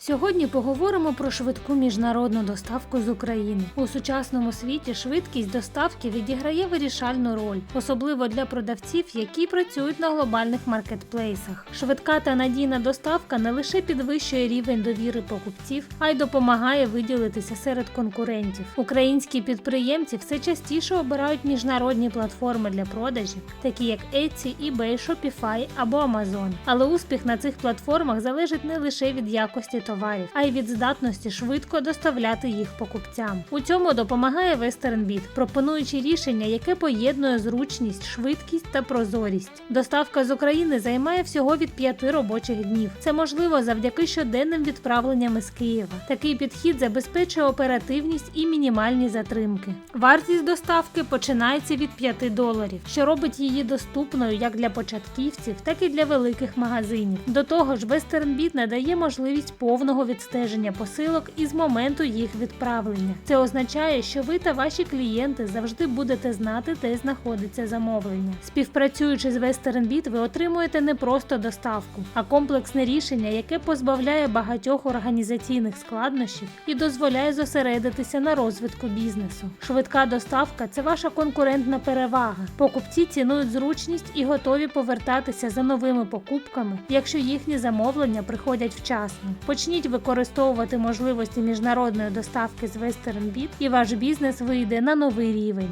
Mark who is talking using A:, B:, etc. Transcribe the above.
A: Сьогодні поговоримо про швидку міжнародну доставку з України. У сучасному світі швидкість доставки відіграє вирішальну роль, особливо для продавців, які працюють на глобальних маркетплейсах. Швидка та надійна доставка не лише підвищує рівень довіри покупців, а й допомагає виділитися серед конкурентів. Українські підприємці все частіше обирають міжнародні платформи для продажів, такі як Etsy, eBay, Shopify або Amazon. Але успіх на цих платформах залежить не лише від якості товарів, а й від здатності швидко доставляти їх покупцям. У цьому допомагає WesternBit, пропонуючи рішення, яке поєднує зручність, швидкість та прозорість. Доставка з України займає всього від 5 робочих днів. Це можливо завдяки щоденним відправленням із Києва. Такий підхід забезпечує оперативність і мінімальні затримки. Вартість доставки починається від 5 доларів, що робить її доступною як для початківців, так і для великих магазинів. До того ж, WesternBit надає можливість повного відстеження посилок із моменту їх відправлення. Це означає, що ви та ваші клієнти завжди будете знати, де знаходиться замовлення. Співпрацюючи з WesternBit, ви отримуєте не просто доставку, а комплексне рішення, яке позбавляє багатьох організаційних складнощів і дозволяє зосередитися на розвитку бізнесу. Швидка доставка це ваша конкурентна перевага. Покупці цінують зручність і готові повертатися за новими покупками, якщо їхні замовлення приходять вчасно. Почніть використовувати можливості міжнародної доставки з WesternBit і ваш бізнес вийде на новий рівень.